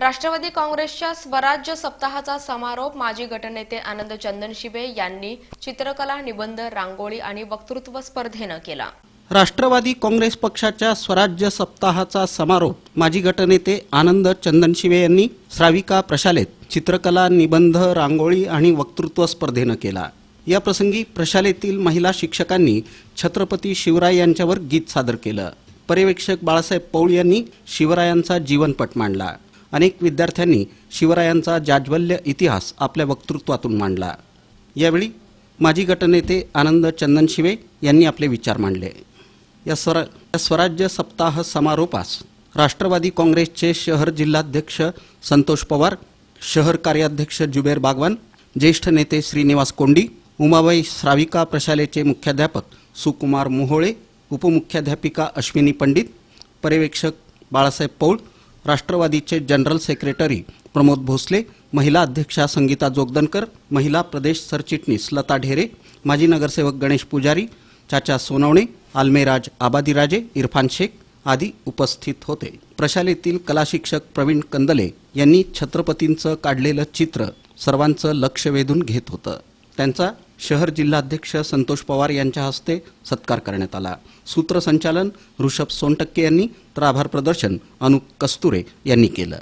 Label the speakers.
Speaker 1: राष्ट्रवादी काँग्रेसच्या स्वराज्य सप्ताहाचा समारोप माजी गटनेते आनंद चंदनशिबे यांनी चित्रकला निबंध रांगोळी आणि वक्तृत्व स्पर्धेनं केला.
Speaker 2: राष्ट्रवादी काँग्रेस पक्षाच्या स्वराज्य सप्ताहाचा समारोप माजी गटनेते आनंद चंदनशिवे यांनी श्राविका प्रशालेत चित्रकला निबंध रांगोळी आणि वक्तृत्व स्पर्धेनं केला. या प्रसंगी प्रशालेतील महिला शिक्षकांनी छत्रपती शिवराय यांच्यावर गीत सादर केलं. पर्यवेक्षक बाळासाहेब पौळ यांनी शिवरायांचा जीवनपट मांडला. अनेक विद्यार्थ्यांनी शिवरायांचा जाज्वल्य इतिहास आपल्या वक्तृत्वातून मांडला. यावेळी माजी गटनेते आनंद चंदन शिवे यांनी आपले विचार मांडले. या स्वर या स्वराज्य सप्ताह समारोपास राष्ट्रवादी काँग्रेसचे शहर जिल्हाध्यक्ष संतोष पवार शहर कार्याध्यक्ष जुबेर बागवान ज्येष्ठ नेते श्रीनिवास कोंडी उमाबाई श्राविका प्रशालेचे मुख्याध्यापक सुकुमार मोहोळे उपमुख्याध्यापिका अश्विनी पंडित पर्यवेक्षक बाळासाहेब पौळ राष्ट्रवादीचे जनरल सेक्रेटरी प्रमोद भोसले महिला अध्यक्षा संगीता जोगदनकर महिला प्रदेश सरचिटणीस लता ढेरे माजी नगरसेवक गणेश पुजारी चाचा सोनवणे आल्मेराज आबादीराजे इरफान शेख आदी उपस्थित होते. प्रशालेतील कलाशिक्षक प्रवीण कंदले यांनी छत्रपतींचं काढलेलं चित्र सर्वांचं लक्ष वेधून घेत होतं. त्यांचा शहर जिल्हाध्यक्ष संतोष पवार यांच्या हस्ते सत्कार करण्यात आला. सूत्रसंचालन ऋषभ सोनटक्के यांनी तर आभार प्रदर्शन अनुप कस्तुरे यांनी केलं.